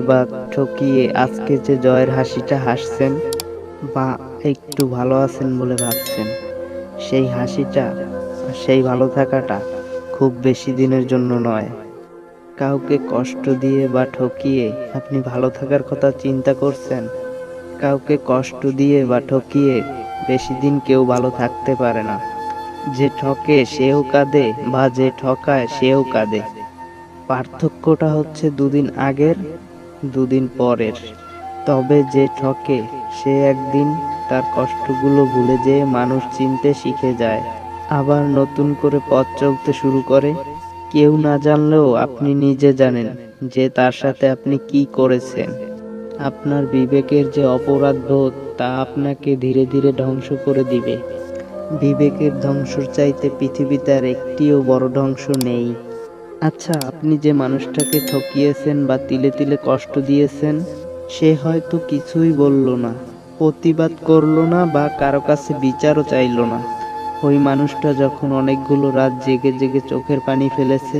বা ঠকিয়ে আজকে যে জয়ের হাসিটা হাসছেন বা একটু ভালো আছেন বলে ভাবছেন, সেই হাসিটা সেই ভালো থাকাটা খুব বেশি দিনের জন্য নয়। কাউকে কষ্ট দিয়ে বা ঠকিয়ে আপনি ভালো থাকার কথা চিন্তা করছেন, কাউকে কষ্ট দিয়ে বা ঠকিয়ে বেশি দিন কেউ ভালো থাকতে পারে না। যে ঠকে সেও কাঁদে বা যে ঠকায় সেও কাঁদে। পার্থক্যটা হচ্ছে দুদিন আগের দুদিন পরের। তবে যে ঠকে, সে একদিন তার কষ্টগুলো ভুলে যেয়ে মানুষ চিনতে শিখে যায়। আবার নতুন করে পথ চলতে শুরু করে। কেউ না জানলেও আপনি নিজে জানেন যে তার সাথে আপনি কি করেছেন। আপনার বিবেকের যে অপরাধ বোধ, তা আপনাকে ধীরে ধীরে ধ্বংস করে দিবে। বিবেকের ধ্বংসর চাইতে পৃথিবীতে আর একটিও বড় ধ্বংস নেই। আচ্ছা আপনি যে মানুষটাকে ঠকিয়েছেন বা তিলে তিলে কষ্ট দিয়েছেন, সে হয়তো কিছুই বলল না, প্রতিবাদ করল না বা কারও কাছে বিচারও চাইলো না। ওই মানুষটা যখন অনেকগুলো রাত জেগে জেগে চোখের পানি ফেলেছে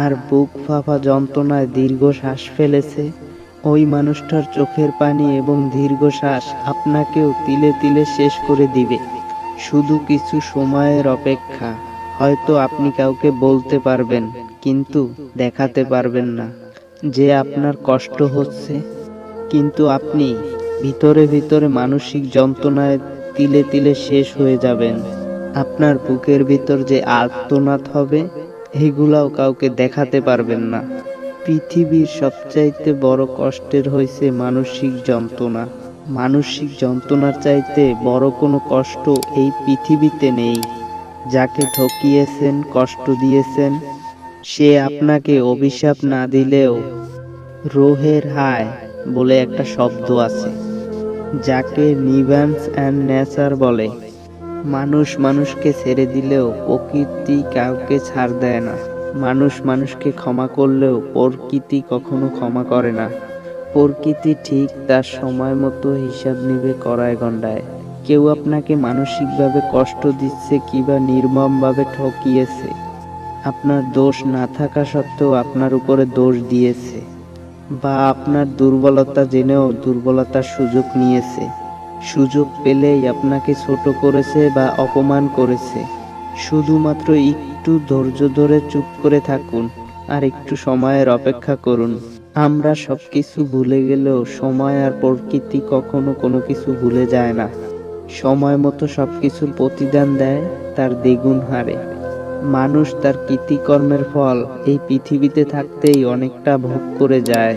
আর বুক ফাঁপা যন্ত্রণায় দীর্ঘ শ্বাস ফেলেছে, ওই মানুষটার চোখের পানি এবং দীর্ঘশ্বাস আপনাকেও তিলে তিলে শেষ করে দিবে। শুধু কিছু সময়ের অপেক্ষা, হয়তো আপনি কাউকে বলতে পারবেন। কিন্তু দেখাতে পারবেন না। যে আপনার কষ্ট হচ্ছে, কিন্তু আপনি ভিতরে ভিতরে মানসিক যন্ত্রণায় তিলে তিলে শেষ হয়ে যাবেন। আপনার বুকের ভিতর যে আর্তনাদ হবে, এগুলাও কাউকে দেখাতে পারবেন না। পৃথিবীর সবচাইতে বড় কষ্টের হয়েছে মানসিক যন্ত্রণা। মানসিক যন্ত্রণার চাইতে বড় কোনো কষ্ট এই পৃথিবীতে নেই। যাকে ঠকিয়েছেন, কষ্ট দিয়েছেন সে আপনাকে অভিশাপ না দিলেও রোহের হায় বলে একটা শব্দ আছে, যাকে নিভান্স অ্যান্ড নেচার বলে। মানুষ মানুষকে ছেড়ে দিলেও প্রকৃতি কাউকে ছাড় দেয় না। মানুষ মানুষকে ক্ষমা করলেও প্রকৃতি কখনো ক্ষমা করে না। প্রকৃতি ঠিক তার সময় মতো হিসাব নিবে করায় গন্ডায় কেউ আপনাকে মানসিকভাবে কষ্ট দিচ্ছে কিংবা নির্মমভাবে ঠকিয়েছে। আপনার দোষ না থাকা সত্ত্বেও আপনার উপরে দোষ দিয়েছে বা আপনার দুর্বলতা জেনেও দুর্বলতার সুযোগ নিয়েছে। সুযোগ পেলেই আপনাকে ছোট করেছে বা অপমান করেছে। শুধুমাত্র একটু ধৈর্য ধরে চুপ করে থাকুন আর একটু সময়ের অপেক্ষা করুন। আমরা সবকিছু ভুলে গেলেও সময় আর প্রকৃতি কখনো কোনো কিছু ভুলে যায় না। সময় মতো সবকিছুর প্রতিদান দেয় তার দ্বিগুণ হারে। মানুষ তার কৃতিকর্মের ফল। এই পৃথিবীতে থাকতেই অনেকটা ভোগ করে যায়।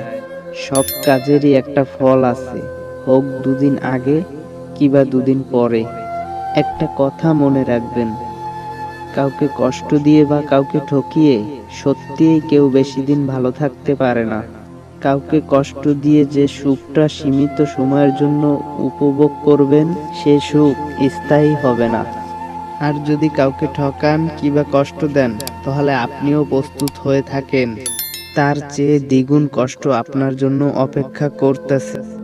সব কাজেরই একটা ফল আছে। হোক দুদিন আগে কিবা দুদিন পরে। একটা কথা মনে রাখবেন। কাউকে কষ্ট দিয়ে বা কাউকে ঠকিয়ে সত্যিই কেউ বেশি দিন ভালো থাকতে পারে না। কাউকে কষ্ট দিয়ে যে সুখটা সীমিত সময়ের জন্য উপভোগ করবেন, সে সুখ স্থায়ী হবে না। আর যদি কাউকে ঠকান কিংবা কষ্ট দেন, তাহলে আপনিও প্রস্তুত হয়ে থাকেন। তার চেয়ে দ্বিগুণ কষ্ট আপনার জন্য অপেক্ষা করতেছে।